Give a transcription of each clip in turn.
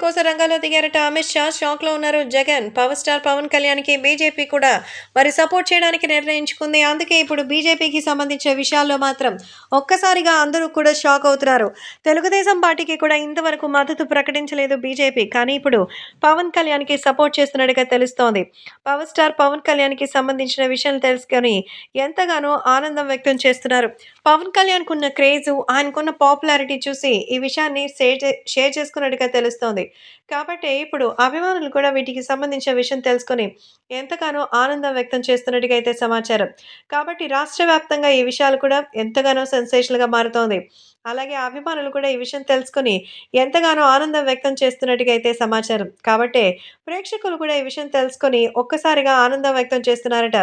కోసం రంగంలో దిగారట అమిత్ షా. షాక్లో ఉన్నారు జగన్. పవర్ స్టార్ పవన్ కళ్యాణ్కి బీజేపీ కూడా మరి సపోర్ట్ చేయడానికి నిర్ణయించుకుంది. అందుకే ఇప్పుడు బీజేపీకి సంబంధించిన విషయాల్లో మాత్రం ఒక్కసారిగా అందరూ కూడా షాక్ అవుతున్నారు. తెలుగుదేశం పార్టీకి కూడా ఇంతవరకు మద్దతు ప్రకటించలేదు బీజేపీ. కానీ ఇప్పుడు పవన్ కళ్యాణ్కి సపోర్ట్ చేస్తున్నట్టుగా తెలుస్తోంది. పవర్ స్టార్ పవన్ కళ్యాణ్కి సంబంధించిన విషయాలు తెలుసుకొని ఎంతగానో ఆనందం వ్యక్తం చేస్తున్నారు. పవన్ కళ్యాణ్ కున్న ఆయనకున్న పాపులారిటీ చూసి ఈ విషయాన్ని షేర్ షేర్ చేసుకున్నట్టుగా తెలుస్తోంది. కాబట్టి ఇప్పుడు అభిమానులు కూడా వీటికి సంబంధించిన విషయం తెలుసుకొని ఎంతగానో ఆనందం వ్యక్తం చేస్తున్నట్టుగా అయితే సమాచారం. కాబట్టి రాష్ట్ర వ్యాప్తంగా ఈ విషయాలు కూడా ఎంతగానో సెన్సేషన్గా మారుతోంది. అలాగే అభిమానులు కూడా ఈ విషయం తెలుసుకొని ఎంతగానో ఆనందం వ్యక్తం చేస్తున్నట్టుగా అయితే సమాచారం. కాబట్టి ప్రేక్షకులు కూడా ఈ విషయం తెలుసుకొని ఒక్కసారిగా ఆనందం వ్యక్తం చేస్తున్నారట.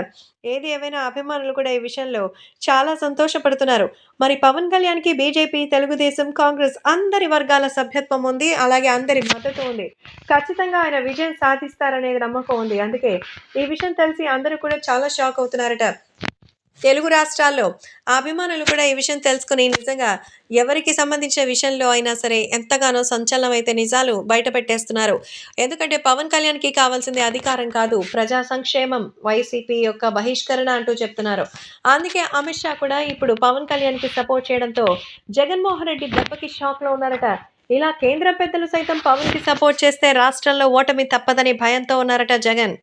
ఏది ఏమైనా అభిమానులు కూడా ఈ విషయంలో చాలా సంతోషపడుతున్నారు. మరి పవన్ కళ్యాణ్కి బీజేపీ తెలుగుదేశం కాంగ్రెస్ అందరి వర్గాల సభ్యత్వం ఉంది. అలాగే అందరి మద్దతు ఉంది ఖచ్చితంగా ఆయన విజయం సాధిస్తారనేది నమ్మకం ఉంది. అందుకే ఈ విషయం తెలిసి అందరూ కూడా చాలా షాక్ అవుతున్నారట. తెలుగు రాష్ట్రాల్లో ఆ అభిమానులు కూడా ఈ విషయం తెలుసుకుని నిజంగా ఎవరికి సంబంధించిన విషయంలో అయినా సరే ఎంతగానో సంచలనం అయితే నిజాలు బయటపెట్టేస్తున్నారు. ఎందుకంటే పవన్ కళ్యాణ్కి కావాల్సింది అధికారం కాదు ప్రజా సంక్షేమం వైసీపీ యొక్క బహిష్కరణ అంటూ చెప్తున్నారు. అందుకే అమిత్ షా కూడా ఇప్పుడు పవన్ కళ్యాణ్కి సపోర్ట్ చేయడంతో జగన్మోహన్ రెడ్డి దెబ్బకి షాక్లో ఉన్నారట. ఇలా కేంద్ర పెద్దలు సైతం పవన్కి సపోర్ట్ చేస్తే రాష్ట్రంలో ఓటమి తప్పదని భయంతో ఉన్నారట జగన్.